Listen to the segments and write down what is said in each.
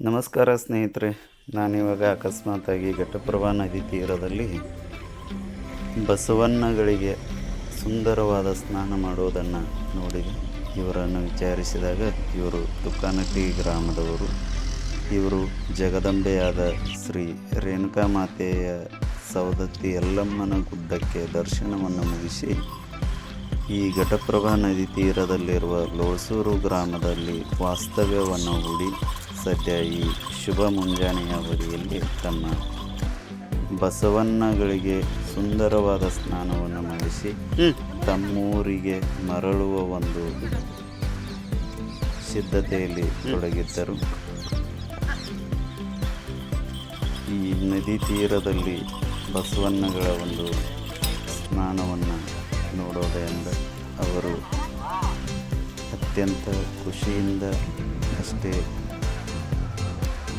ನಮಸ್ಕಾರ ಸ್ನೇಹಿತರೆ, ನಾನಿವಾಗ ಅಕಸ್ಮಾತಾಗಿ ಘಟಪ್ರಭಾ ನದಿ ತೀರದಲ್ಲಿ ಬಸವಣ್ಣಗಳಿಗೆ ಸುಂದರವಾದ ಸ್ನಾನ ಮಾಡುವುದನ್ನು ನೋಡಿದೆ. ಇವರನ್ನು ವಿಚಾರಿಸಿದಾಗ ಇವರು ತುಕಾನಟ್ಟಿ ಗ್ರಾಮದವರು. ಇವರು ಜಗದಂಬೆಯಾದ ಶ್ರೀ ರೇಣುಕಾ ಮಾತೆಯ ಸವದತ್ತಿ ಯಲ್ಲಮ್ಮನ ಗುಡ್ಡಕ್ಕೆ ದರ್ಶನವನ್ನು ಮುಗಿಸಿ, ಈ ಘಟಪ್ರಭಾ ನದಿ ತೀರದಲ್ಲಿರುವ ಲೋಸೂರು ಗ್ರಾಮದಲ್ಲಿ ವಾಸ್ತವ್ಯವನ್ನು ಹೂಡಿ ಸದ್ಯ ಈ ಶುಭ ಮುಂಜಾನೆಯ ಅವಧಿಯಲ್ಲಿ ತಮ್ಮ ಬಸವಣ್ಣಗಳಿಗೆ ಸುಂದರವಾದ ಸ್ನಾನವನ್ನು ಮಾಡಿಸಿ ತಮ್ಮೂರಿಗೆ ಮರಳುವ ಒಂದು ಸಿದ್ಧತೆಯಲ್ಲಿ ತೊಡಗಿದ್ದರು. ಈ ನದಿ ತೀರದಲ್ಲಿ ಬಸವಣ್ಣಗಳ ಒಂದು ಸ್ನಾನವನ್ನು ನೋಡೋದೆಂದ ಅವರು ಅತ್ಯಂತ ಖುಷಿಯಿಂದ ಅಷ್ಟೇ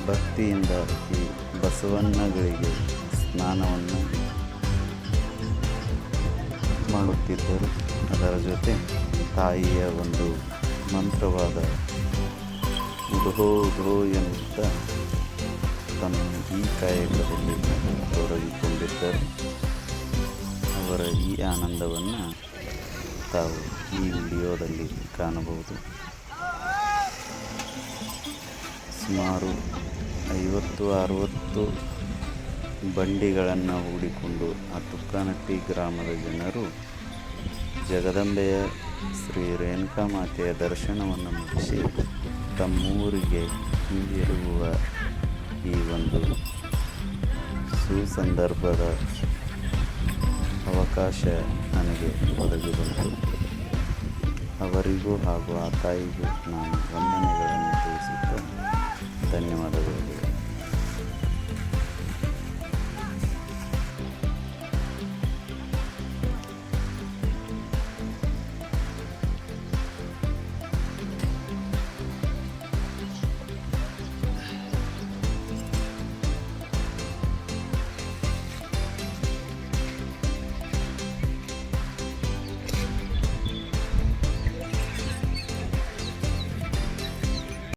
ಭಕ್ತಿಯಿಂದ ಈ ಬಸವಣ್ಣಗಳಿಗೆ ಸ್ನಾನವನ್ನು ಮಾಡುತ್ತಿದ್ದರು. ಅದರ ಜೊತೆ ತಾಯಿಯ ಒಂದು ಮಂತ್ರವಾದ ಉಧೋ ಉಧೋ ಎನ್ನುತ್ತಾ ತಮ್ಮ ಈ ಕಾಯಕದಲ್ಲಿ ತೊಡಗಿಕೊಂಡಿದ್ದರು. ಅವರ ಈ ಆನಂದವನ್ನು ತಾವು ಈ ವಿಡಿಯೋದಲ್ಲಿ ಕಾಣಬಹುದು. ಸುಮಾರು ಐವತ್ತು, ಅರುವತ್ತು ಬಂಡಿಗಳನ್ನು ಹೂಡಿಕೊಂಡು ಆ ತುಕ್ಕನಟ್ಟಿ ಗ್ರಾಮದ ಜನರು ಜಗದಂಬೆಯ ಶ್ರೀ ರೇಣುಕಾ ಮಾತೆಯ ದರ್ಶನವನ್ನು ಮುಗಿಸಿ ತಮ್ಮೂರಿಗೆ ಹಿಂದಿರುಗುವ ಈ ಒಂದು ಸುಸಂದರ್ಭದ ಅವಕಾಶ ನನಗೆ ಒದಗಿ ಬಂತು. ಅವರಿಗೂ ಹಾಗೂ ಆ ತಾಯಿಗೂ ನಾನು ವಂದನೆಗಳನ್ನು ತಿಳಿಸುತ್ತಾ ಧನ್ಯವಾದಗಳು.